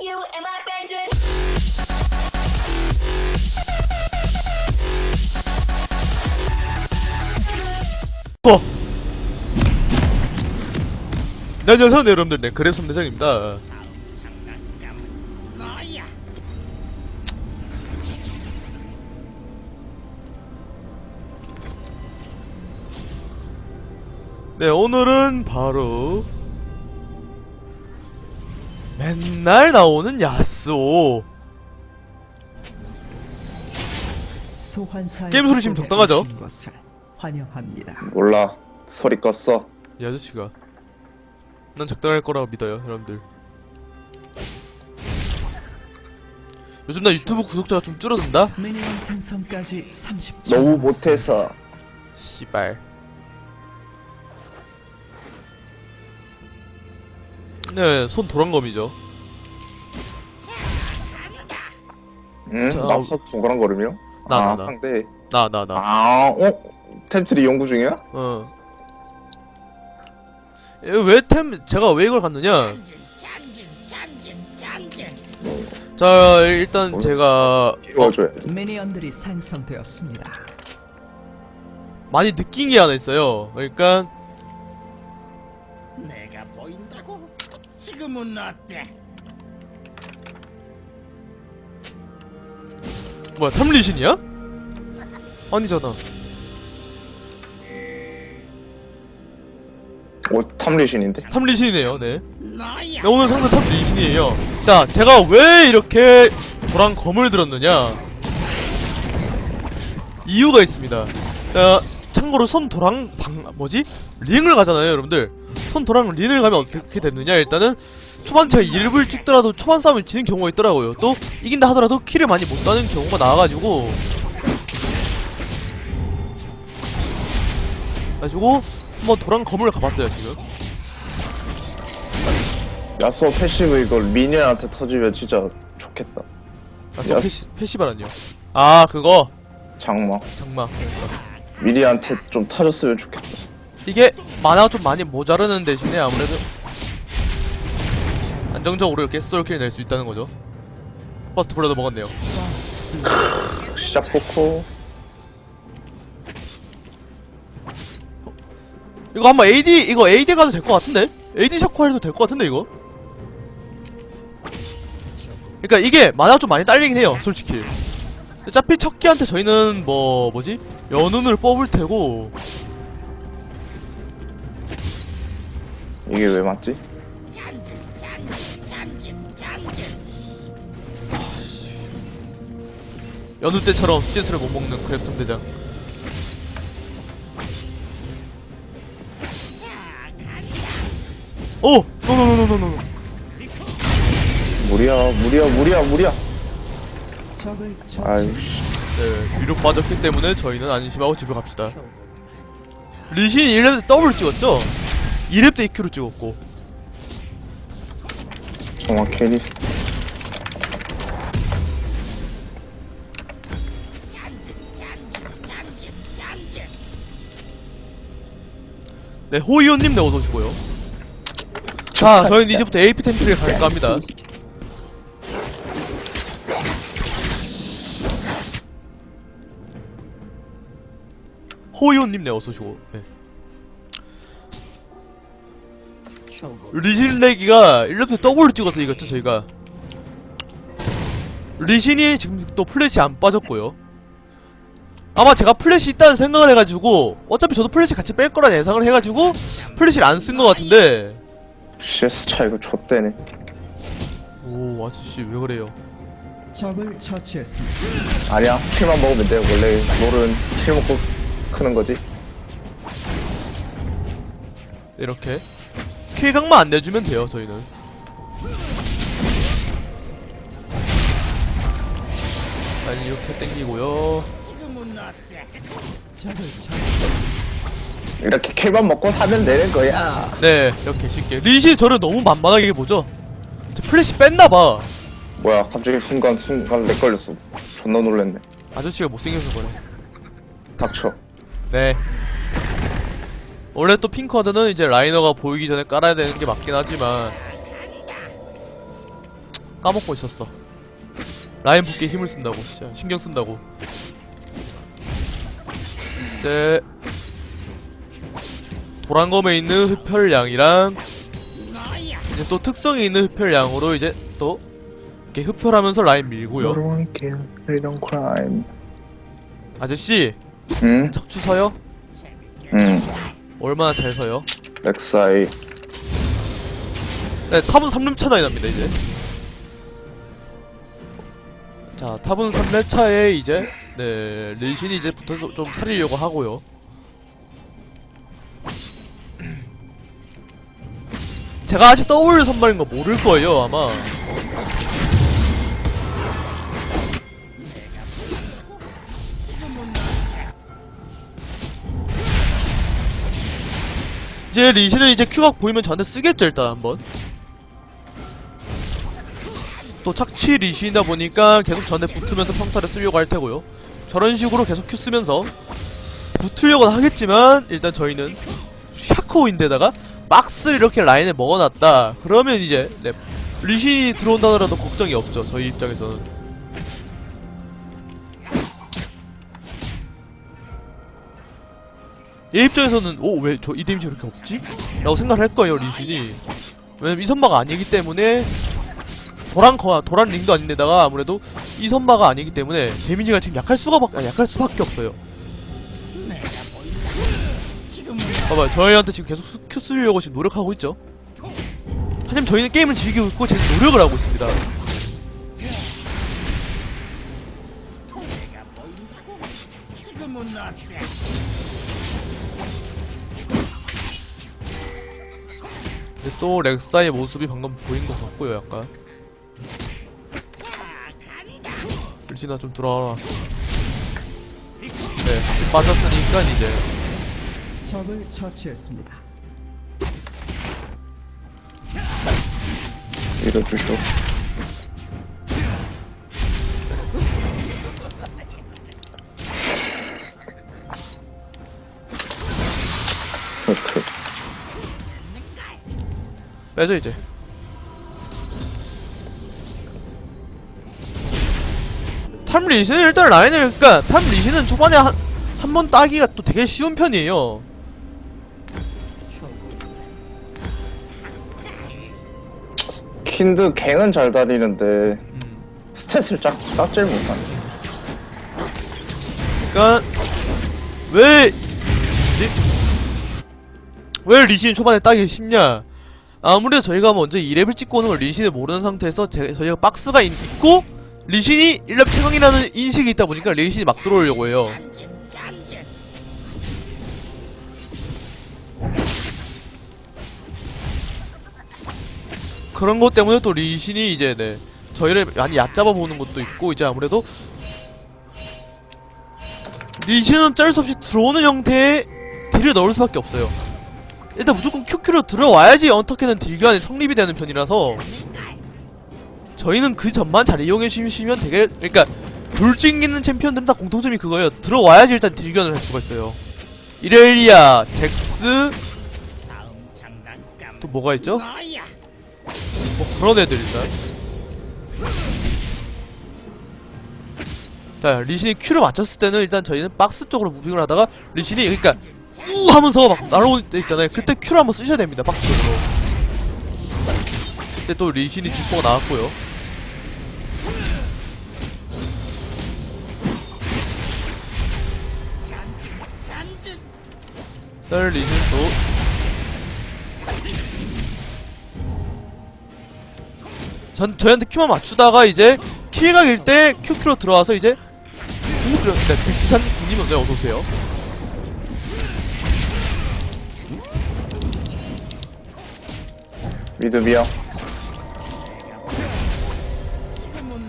You and my friends. 고! 네, 안녕하세요 네, 여러분들 네 그래 선대장입니다 너야 네 오늘은 바로 맨날 나오는 야스오 소환사의 게임 소리 지금 적당하죠? 환영합니다. 몰라 소리 껐어 이 아저씨가 난 적당할 거라고 믿어요 여러분들 요즘 나 유튜브 구독자가 좀 줄어든다? 미니언 생성까지 30초. 너무 못해서 씨발 네 손 도란검이죠 응? 자, 나서 동그랑거리며? 나, 아 나, 나. 상대 나 나 나 아 어? 템트리 연구 중이야? 어. 왜 템, 제가 왜 이걸 갔느냐? 자, 일단 뭘? 제가 어, 키워줘야 돼 미니언들이 생성되었습니다. 많이 느낀 게 하나 있어요. 그러니까 내가 보인다고 지금은 어때 뭐야 탐리신이야? 아니잖아. 오 탐리신인데? 탐리신이네요. 네. 네, 오늘 상대 탐리신이에요. 자, 제가 왜 이렇게 도랑 검을 들었느냐? 이유가 있습니다. 자, 참고로 선 도랑 방 뭐지? 링을 가잖아요, 여러분들. 선 도랑 링을 가면 어떻게 됐느냐? 일단은 초반 제가 1을 찍더라도 초반 싸움을 지는 경우가 있더라고요. 또 이긴다 하더라도 킬을 많이 못 따는 경우가 나와가지고 가지고 한번 도랑 검을 가봤어요 지금. 야스오 패시브 이걸 미니언한테 터지면 진짜 좋겠다 아, 써 야스- 페시, 페시바란요. 아 그거 장마 장마. 미니한테 좀 터졌으면 좋겠다 이게 만화가 좀 많이 모자르는 대신에 아무래도 안정적으로 이렇게 스토리킬 낼 수 있다는 거죠. 퍼스트 블러드 먹었네요. 시작 포코 이거 한번 AD 이거 AD 가도 될 것 같은데? AD 샤코 해도 될 것 같은데 이거? 그러니까 이게 만화가 좀 많이 딸리긴 해요, 솔직히. 어차피 척기한테 저희는 뭐 뭐지 연운을 뽑을 테고 이게 왜 맞지? 연우 때처럼 CS를 못 먹는 크랩 선대장. 자 간다 오, 노노노노노노. 무리야 무리야 무리야 무리야. 아유씨 네, 위로 빠졌기 때문에 저희는 안심하고 집에 갑시다. 리신 1렙 때 더블 찍었죠? 2렙 때 EQ로 찍었고. 캐 네, 호이온님 네, 어서 오시고요. 자, 저희는 이제부터 AP 텐트를 갈까 합니다. 호이온님 네, 어서 오시고. 네. 리신 레기가 1렙 때 더블을 찍어서 이겼죠, 저희가. 리신이 지금 또 플래시 안 빠졌고요. 아마 제가 플래시 있다는 생각을 해가지고 어차피 저도 플래시 같이 뺄 거라 예상을 해가지고 플래시를 안 쓴 것 같은데. CS 차이가 좆대네. 오 아저씨 왜 그래요? 적을 처치했습니다. 아니야 킬만 먹으면 돼 원래. 롤은 킬 먹고 크는 거지. 이렇게. 킬각만 안 내주면 돼요 저희는. 아니 이렇게 땡기고요 이렇게 킬만 먹고 사면 되는 거야. 네 이렇게 쉽게. 리시 저를 너무 만만하게 보죠? 저 플래시 뺐나봐. 뭐야 갑자기 순간 순간 렉 걸렸어. 존나 놀랬네. 아저씨가 못생겨서 그래. 닥쳐. 네. 원래 또 핑커드는 이제 라이너가 보이기 전에 깔아야 되는 게 맞긴 하지만 까먹고 있었어. 라인 붙게 힘을 쓴다고 진짜. 신경 쓴다고 이제 도란검에 있는 흡혈량이랑 이제 또 특성이 있는 흡혈량으로 이제 또 이렇게 흡혈하면서 라인 밀고요. 아저씨 응? 척추 서요? 응. 얼마나 잘 서요? 렉사이. 네, 탑은 3렙 차 나이 납니다, 이제. 자, 탑은 3렙 차에 이제, 네, 리신이 이제 붙어서 좀 살리려고 하고요. 제가 아직 W 선발인 거 모를 거예요, 아마. 이제 리신은 이제 큐각 보이면 저한테 쓰겠죠 일단 한번 또 착취 리신이다 보니까 계속 전에 붙으면서 평타를 쓰려고 할 테고요 저런 식으로 계속 큐 쓰면서 붙으려고 하겠지만 일단 저희는 샤코인데다가 박스를 이렇게 라인에 먹어놨다. 그러면 이제 네, 리신이 들어온다 하더라도 걱정이 없죠 저희 입장에서는. 얘 입장에서는 오 왜 저 이 데미지 이렇게 없지? 라고 생각을 할 거예요 리신이. 왜냐면 이 선마가 아니기 때문에 도란 거 도란 링도 아닌데다가 아무래도 이 선마가 아니기 때문에 데미지가 지금 약할 수가 밖- 아, 약할 수밖에 없어요. 봐봐요. 저희한테 지금 계속 수- 큐 쓰려고 지금 노력하고 있죠? 하지만 저희는 게임을 즐기고 있고 제 노력을 하고 있습니다. 또 렉사의 모습이 방금 보인 것 같고요 약간 리신아 좀 들어와라 네 빠졌으니까 이제 적을 처치했습니다. 밀어주쇼. 오케이. 빼죠 이제 탐 리신은 일단 라인을 그니까 탐 리신은 초반에 한한번 따기가 또 되게 쉬운 편이에요 킨드 갱은 잘 다리는데 음. 스탯을 짝 싹질 못하네. 그니까 왜 뭐지? 왜 리신 초반에 따기 쉽냐 아무래도 저희가 먼저 2렙을 찍고 오는 걸 리신을 모르는 상태에서 제, 저희가 박스가 있, 있고 리신이 1렙 최강이라는 인식이 있다 보니까 리신이 막 들어오려고 해요 그런 것 때문에 또 리신이 이제 네 저희를 많이 얕잡아 보는 것도 있고 이제 아무래도 리신은 어쩔 수 없이 들어오는 형태의 딜을 넣을 수밖에 없어요. 일단 무조건 QQ로 들어와야지 어떻게든 딜교환이 성립이 되는 편이라서 저희는 그 점만 잘 이용해 주시면 되게 그러니까 돌진 있는 챔피언들은 다 공통점이 그거예요. 들어와야지 일단 딜교환을 할 수가 있어요. 이렐리아, 잭스 또 뭐가 있죠? 뭐 그런 애들 일단 자 리신이 큐를 맞췄을 때는 일단 저희는 박스 쪽으로 무빙을 하다가 리신이 그러니까 우 하면서 막 날아올 때 있잖아요 그때 큐를 한번 쓰셔야 됩니다 박스 쪽으로 그때 또 리신이 죽보가 나왔고요 또 전, 저희한테 큐만 맞추다가 이제 킬각일 때 큐큐로 들어와서 이제 공격 네, 백기산 군이면 네, 어서오세요.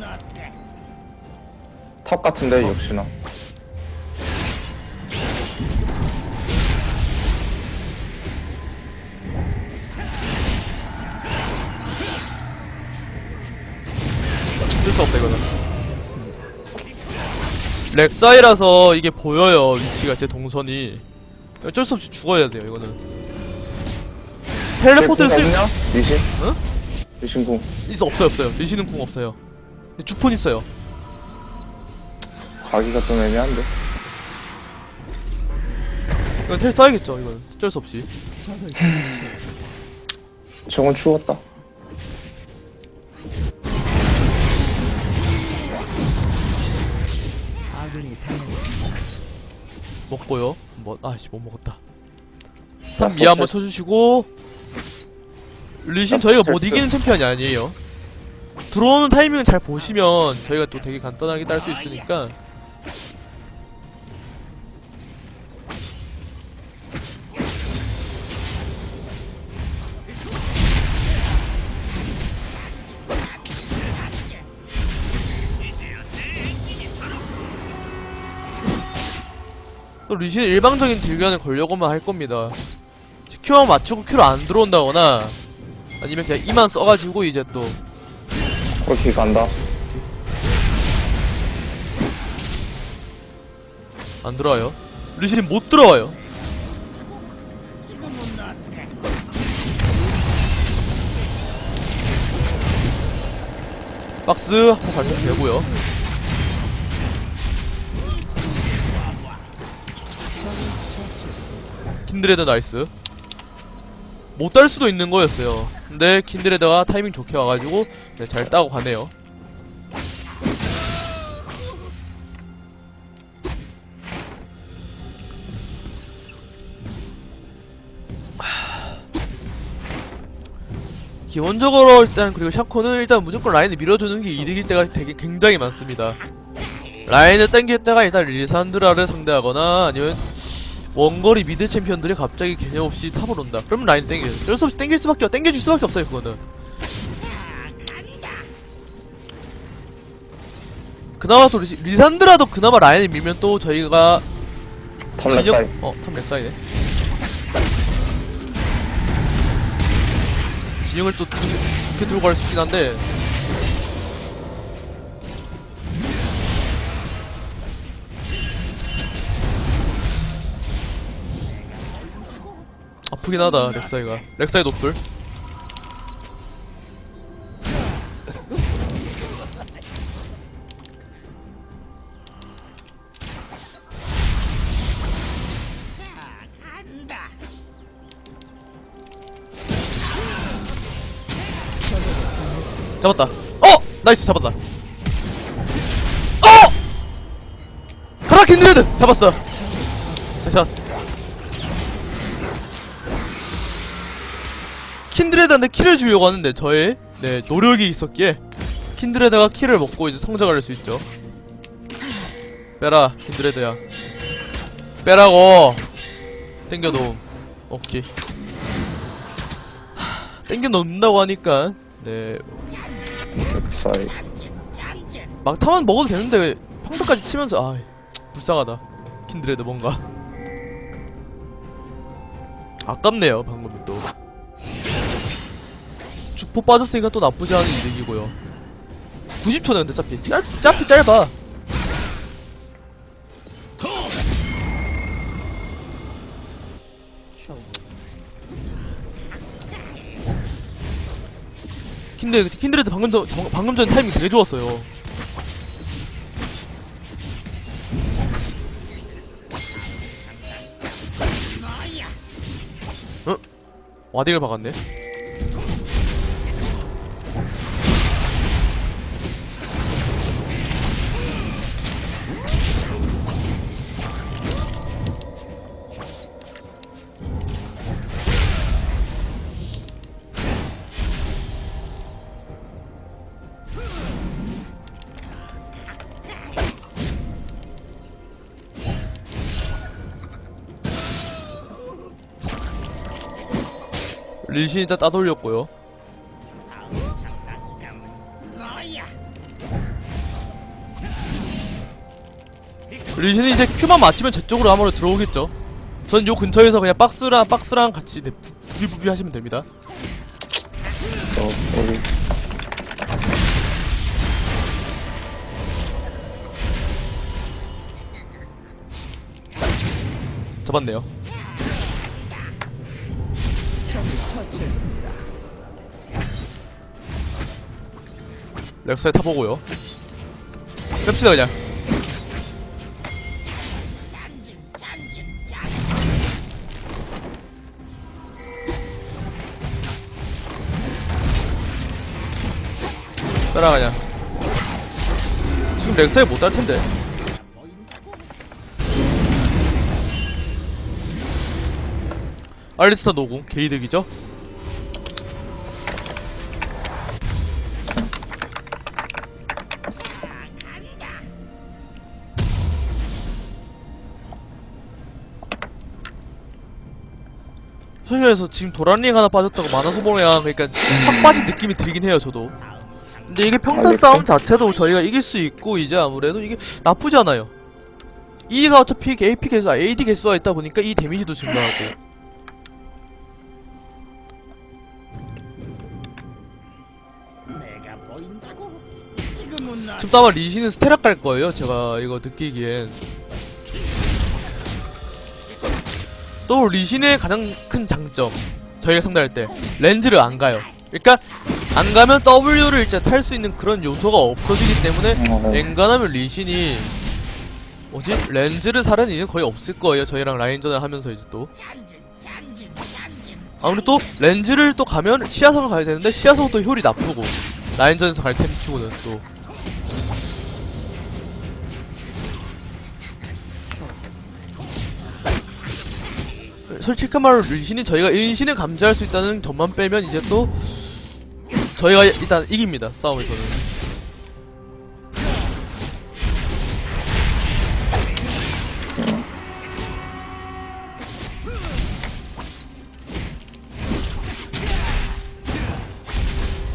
어때 탑 같은데 역시나. 어쩔 수 없다 이거는 렉 사이라서 이게 보여요 위치가 제 동선이 어쩔 수 없이 죽어야 돼요 이거는 텔레포트를 쓸 없냐? 리신? 응? 리신 궁. 있어 없어요 없어요 리시는 궁 없어요 근데 주폰 있어요 가기가 좀 애매한데. 이건 텔 써야겠죠 이건 어쩔 수 없이. 저건 추웠다. 아군이 당했습니다. 먹고요. 뭐 아씨 못 먹었다. 미아 한번 쳐주시고 리신 저희가 못 이기는 챔피언이 아니에요. 들어오는 타이밍을 잘 보시면 저희가 또 되게 간단하게 딸 수 있으니까 또 리신 일방적인 딜견을 걸려고만 할 겁니다 Q만 맞추고 Q를 안 들어온다거나 아니면 그냥 이만 써가지고 이제 또 그렇게 간다. 안 들어와요. 리신 못 들어와요. 박스 한번 발표 되고요. 킨드레드 나이스. 못 딸 수도 있는 거였어요. 근데 킨드레드가 타이밍 좋게 와가지고 네, 잘 따고 가네요. 기본적으로 일단 그리고 샤코는 일단 무조건 라인을 밀어주는 게 이득일 때가 되게 굉장히 많습니다. 라인을 당길 때가 일단 리산드라를 상대하거나 아니면 원거리 미드 챔피언들이 갑자기 개념 없이 탑을 온다. 그러면 라인 당겨. 어쩔 수 없이 당길 수밖에 당겨줄 수밖에 없어요 그거는. 그나마 또 리시, 리산드라도 그나마 라인을 밀면 또 저희가 탑렉 사이. 어탑 렉사이네. 지형을 또 두, 좋게 들고 갈 수 있긴 한데 아프긴 하다 렉사이가 렉사이 노플. 잡았다 어! 나이스 잡았다 어! 가라 킨 드레드 잡았어 킨드레드한테 킬을 주려고 하는데 저의 네 노력이 있었기에 킨드레드가 킬을 먹고 이제 성장을 할 수 있죠. 빼라 킨드레드야. 빼라고. 땡겨 놓음 오케이. 하, 땡겨 놓는다고 하니까 네. 막타만 먹어도 되는데 평타까지 치면서 아 불쌍하다. 킨드레드 뭔가. 아깝네요 방금은 또 주포 빠졌으니까 또 나쁘지 않은 이득이고요 90초네 근데 짜피 짧, 짜피 짧아 킨드, 킨드레드 방금 전, 방- 방금 전 타이밍 되게 좋았어요 뭐야? 와딩을 박았네. 리신 일단 따돌렸고요. 리신이 이제 큐만 맞추면 제 쪽으로 아무래도 들어오겠죠. 전 요 근처에서 그냥 박스랑 박스랑 같이 네, 부- 부비부비 하시면 됩니다. 어, 여기. 잡았네요. 처치했습니다. 렉사에 타보고요. 뺍시다 그냥. 잔진 잔진 잔진 따라 그냥. 지금 렉사에 못딸 텐데. 알리스타 노궁 게이득이죠 솔직해서 지금 도란링 하나 빠졌다고 만화 소모량 그러니까 확 빠진 느낌이 들긴 해요 저도. 근데 이게 평타 알겠어. 싸움 자체도 저희가 이길 수 있고 이제 아무래도 이게 나쁘지 않아요. E가 어차피 AP 개수, 아, AD 개수가 있다 보니까 이 데미지도 증가하고. 지금 또 아마 리시는 스테락 갈 거예요 제가 이거 느끼기엔 또 리신의 가장 큰 장점 저희가 상대할 때 렌즈를 안 가요 그러니까 안 가면 W를 이제 탈 수 있는 그런 요소가 없어지기 때문에 어, 네. 엔간하면 리신이 뭐지? 렌즈를 사는 이는 거의 없을 거예요 저희랑 라인전을 하면서 이제 또 아무래도 또 렌즈를 또 가면 시야석을 가야 되는데 시야석은 또 효율이 나쁘고 라인전에서 갈 템 치고는 또 솔직한 말로 리신이 저희가 인신을 감지할 수 있다는 점만 빼면 이제 또 저희가 일단 이깁니다 싸움에서는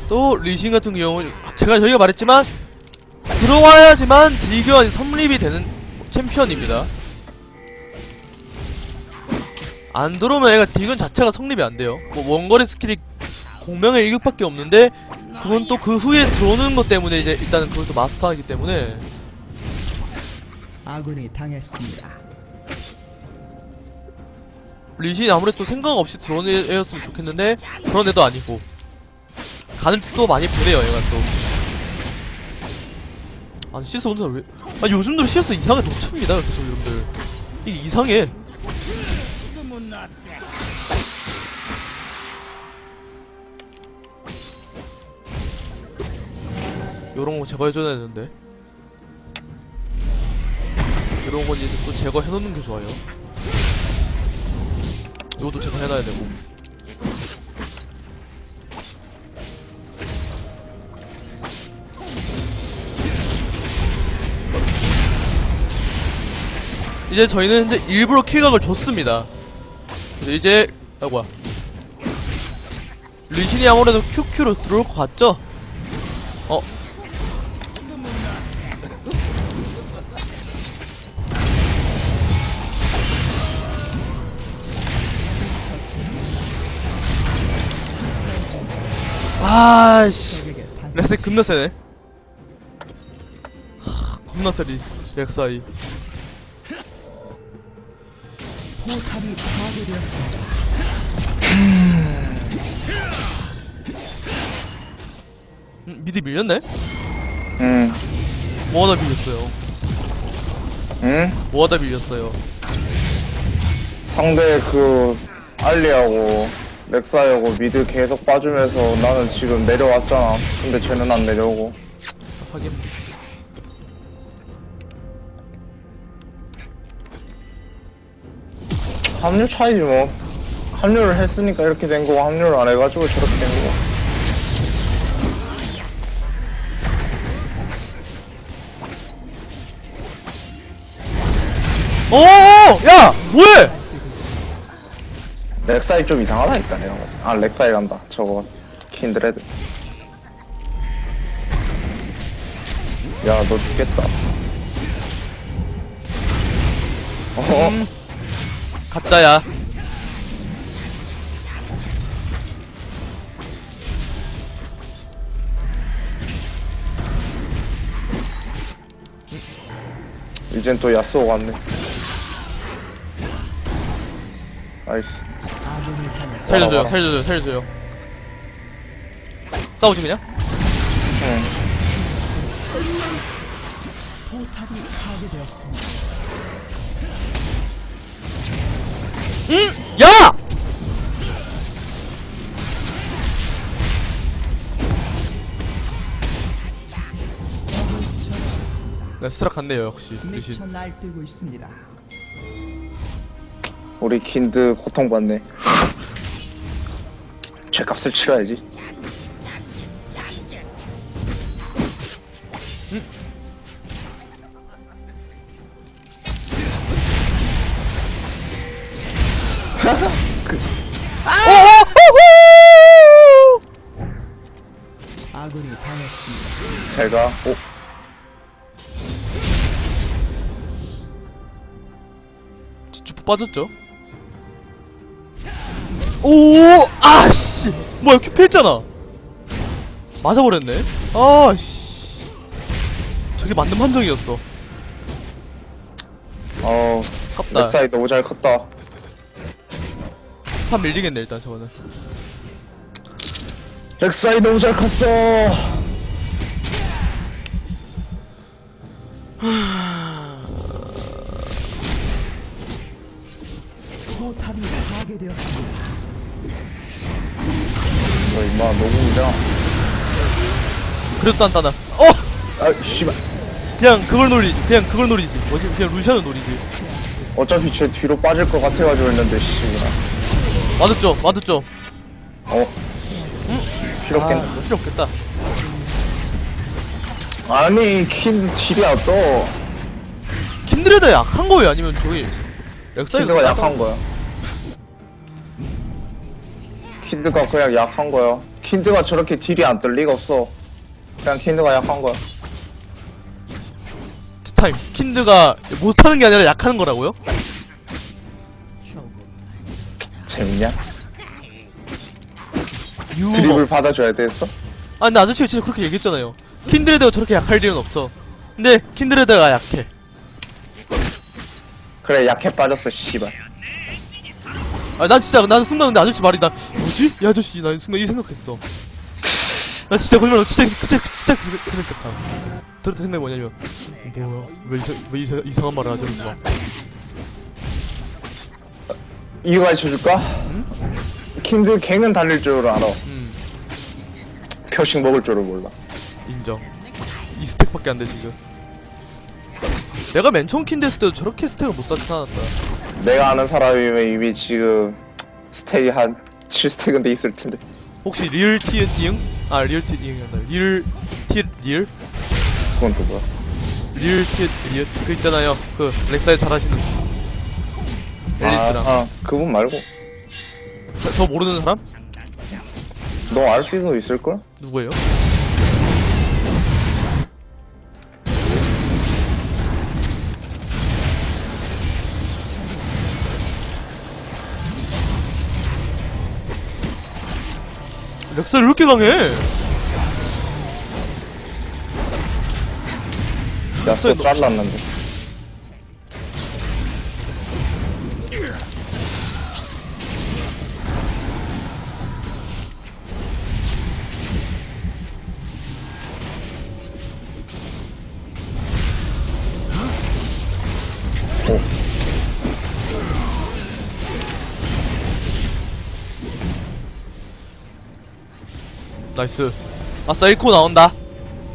또 리신 같은 경우는 제가 저희가 말했지만 들어와야지만 딜교환이 성립이 되는 챔피언입니다. 안 들어오면 얘가 딜교환 자체가 성립이 안 돼요. 뭐 원거리 스킬이 공명의 일격밖에 없는데 그건 또 그 후에 들어오는 것 때문에 이제 일단은 또 마스터하기 때문에. 아군이 당했습니다. 리신이 아무래도 또 생각 없이 들어오는 애였으면 좋겠는데 그런 애도 아니고. 간을 또 많이 보내요 얘가 또. 아니 CS 오늘 왜.. 아 요즘도 CS 이상하게 놓칩니다 계속 여러분들. 이게 이상해 지금은 어때 요런 거 제거해줘야 되는데. 이런 건 이제 또 제거해놓는 게 좋아요. 이것도 제거해놔야 되고. 이제 저희는 이제 일부러 킬각을 줬습니다 그래서 이제 아 뭐야. 리신이 아무래도 QQ로 들어올 것 같죠? 어. 아씨. 렉사이 겁나 세네. 하, 겁나 세리. 렉사이 포탑이 파괴되었습니다. 음, 미드 밀렸네? 응. 뭐하다 밀렸어요 응? 뭐하다 밀렸어요 상대 그 알리하고 렉사하고 미드 계속 빠주면서 나는 지금 내려왔잖아. 근데 쟤는 안 내려오고. 하긴 합류 차이지 뭐. 합류를 했으니까 이렇게 된 거고 합류를 안 해가지고 저렇게 된 거고. 어어어! 야! 뭐해! 렉사이 좀 이상하다니까 내가 봤을 때. 아 렉사이 간다. 저거 킨드레드. 야 너 죽겠다. 어? 음, 가짜야 이젠 또 야스오가 왔네. 나이스. 살려줘요. 살려줘요 살려줘요 싸우지 그냥? 응. 포탑이 파괴되었습니다. 응? 야! 네, 스트락 갔네요 역시 미쳐 대신 날뛰고 있습니다. 우리 킨드 고통받네. 죄값을 치러야지. 아군이 당했습니다. 잘 가. 오, 주포 빠졌죠? 오! 아씨! 뭐야 큐 패했잖아 맞아버렸네 아씨 저게 맞는 판정이었어 어, 아깝다 렉사이 너무 잘 컸다. 판 밀리겠네 일단 저거는 렉사이 너무 잘 컸어. 포탑이 파괴되었습니다. 너 임마 너무이다. 그래도 단단하 어! 아, 씨발. 그냥 그걸 노리지 그냥 그걸 노리지 뭐지 그냥 루시안을 노리지 어차피 쟤 뒤로 빠질 것 같아가지고 했는데 씨. 맞았죠 맞았죠 어. 필요 없겠네. 아, 필요 없겠다 아니 킨드 딜이야 또. 킨드레드 약한 거예요 아니면 저기 렉사이가 킨드가 약한 거야. 킨드가 그냥 약한 거야. 킨드가 저렇게 딜이 안 뜰 리가 없어. 그냥 킨드가 약한 거야. 타임 킨드가 못하는 게 아니라 약하는 거라고요? 재밌냐? 유머 드립을 받아줘야 됐어? 아 근데 아저씨가 진짜 그렇게 얘기했잖아요 킨드레드가 저렇게 약할 일은 없어 근데 킨드레드가 약해 그래 약해 빠졌어 씨발. 아난 진짜 난 순간 근데 아저씨 말이 나 뭐지? 이 아저씨 난 순간 이 생각했어 나 진짜 거짓말 진짜 진짜 진짜 그, 그 생각했다 들었던 생각이 뭐냐면 뭐야 왜, 이상, 왜 이상, 이상한 말을 하지 그래서 막 이거 가르쳐줄까? 킨드 갱은 달릴 줄 알아. 음, 표식 먹을 줄을 몰라. 인정 이 스택밖에 안 돼 지금 내가 맨 처음 킨드 했을 때도 저렇게 스택을 못 쌓진 않았다 내가 아는 사람이면 이미 지금 스택이 한 7스택은 돼 있을 텐데. 혹시 리얼 티은 이응? 아 리얼 이응이 아니라 리얼 티 리얼? 그건 또 뭐야? 리얼 티은 리얼 그 있잖아요 그 렉사에 잘하시는 앨리스랑 아, 아 그분 말고 저, 저 모르는 사람? 너 알 수도 있을 걸? 누구예요? 렉사를 왜 이렇게 강해? 야스 잘랐는데. 나이스. 아싸 1코 나온다.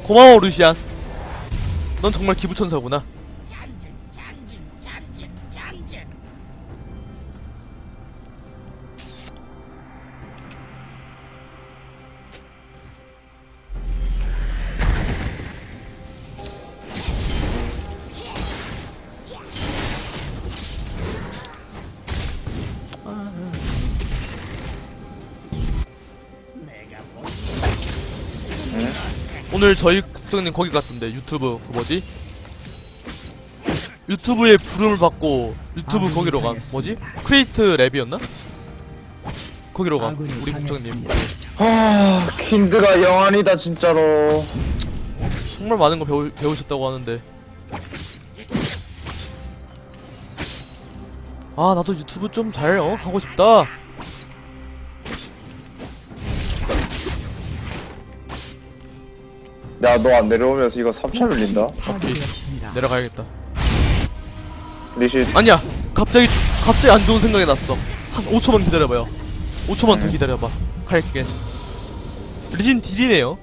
고마워 루시안. 넌 정말 기부천사구나 오늘 저희 국장님 거기 갔던데 유튜브 그 뭐지? 유튜브에 부름을 받고 유튜브 아군이 거기로 간 뭐지? 크리에이트 랩이었나? 거기로 간 우리 국장님. 아 킨드가 영환이다 진짜로. 정말 많은 거 배우, 배우셨다고 하는데 아 나도 유튜브 좀 잘 어? 하고 싶다 야 너 안 내려오면서 이거 3차 밀린다? 파괴되었습니다. 내려가야겠다. 리시 아니야. 갑자기 조- 갑자기 안 좋은 생각이 났어. 한 5초만 기다려봐요. 5초만 더 네. 기다려봐. 갈게 리진 딜이네요.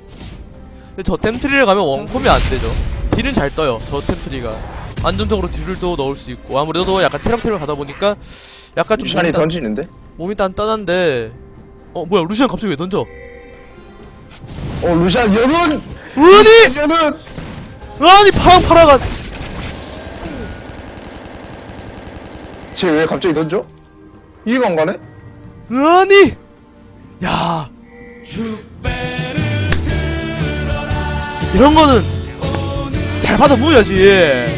근데 저 템트리를 가면 원콤이 안 되죠. 딜은 잘 떠요 저 템트리가. 안정적으로 딜을 또 넣을 수 있고. 아무래도 약간 체력템을 가다 보니까 약간 좀 루시안이 몸이, 단, 던지는데? 몸이 단단한데. 어 뭐야. 루시안 갑자기 왜 던져? 어 루시안 여론! 으니! 여론! 아니 파랑 파라가 쟤왜 갑자기 던져? 이해가 안 가네? 아니 야 이런 거는 잘 받아 보여야지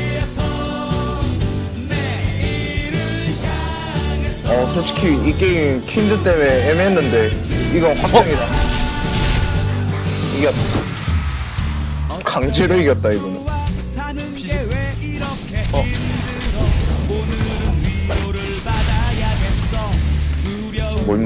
어 솔직히 이 게임 퀸즈 때문에 애매했는데 이건 확정이다 이겼다 강제로 이겼다 이거는 어. 뭐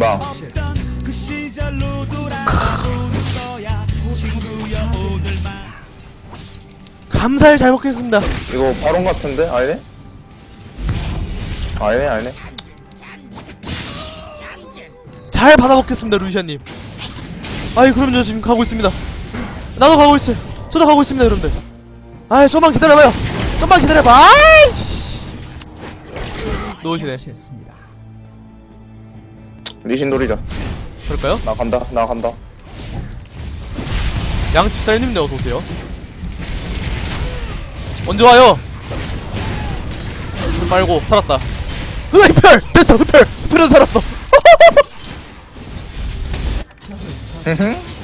감사를 잘 먹겠습니다. 이거 바론 같은데? 아니네? 아니네 아니네 잘 받아 먹겠습니다 루시아님. 아이 그럼 저 지금 가고 있습니다. 나도 가고 있어요 저도 가고 있습니다 여러분들. 아이 좀만 기다려봐요. 좀만 기다려봐. 아이씨. 놓으시네. 리신 노리자. 그럴까요? 나 간다 나 간다. 양치살님 네 어서오세요. 언제 와요? 좀 말고 살았다. 으 흡혈! 됐어 흡혈! 흡혈은 살았어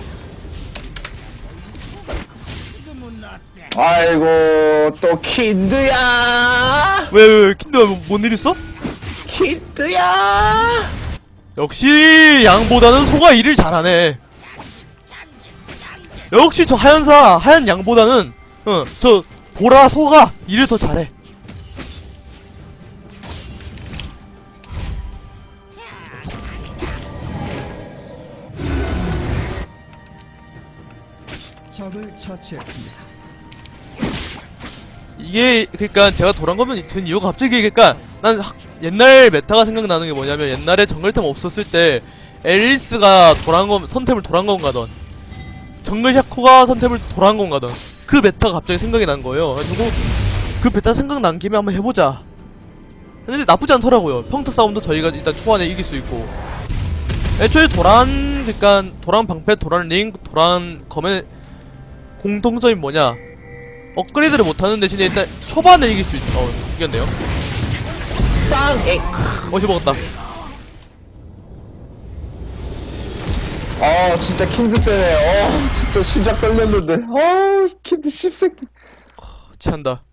아이고 또 킨드야 왜, 왜, 왜 킨드가 뭐- 뭔일 있어? 킨드야 역시 양보다는 소가 일을 잘하네 역시 저 하연사 하얀 양보다는 어 저 보라 소가 일을 더 잘해 적을 처치했습니다. 이게 그러니까 제가 도란검은 든 이유가 갑자기 그러니까 난 학- 옛날 메타가 생각나는 게 뭐냐면 옛날에 정글템 없었을 때 앨리스가 도란검 선템을 도란검 가던 정글 샤코가 선템을 도란검 가던 그 메타가 갑자기 생각이 난 거예요. 그래가지고 그 메타 생각난 김에 한번 해보자. 근데 나쁘지 않더라고요. 평타 싸움도 저희가 일단 초반에 이길 수 있고 애초에 도란 그러니까 도란 방패, 도란 링, 도란 검의 공통점이 뭐냐? 업그레이드를 못하는 대신에 일단 초반에 이길 수 있.. 어 이겼네요. 빵! 어시 먹었다. 아 진짜 킨드 때문에 어 진짜 시작 떨렸는데. 아 킨드 씹새끼. 취한다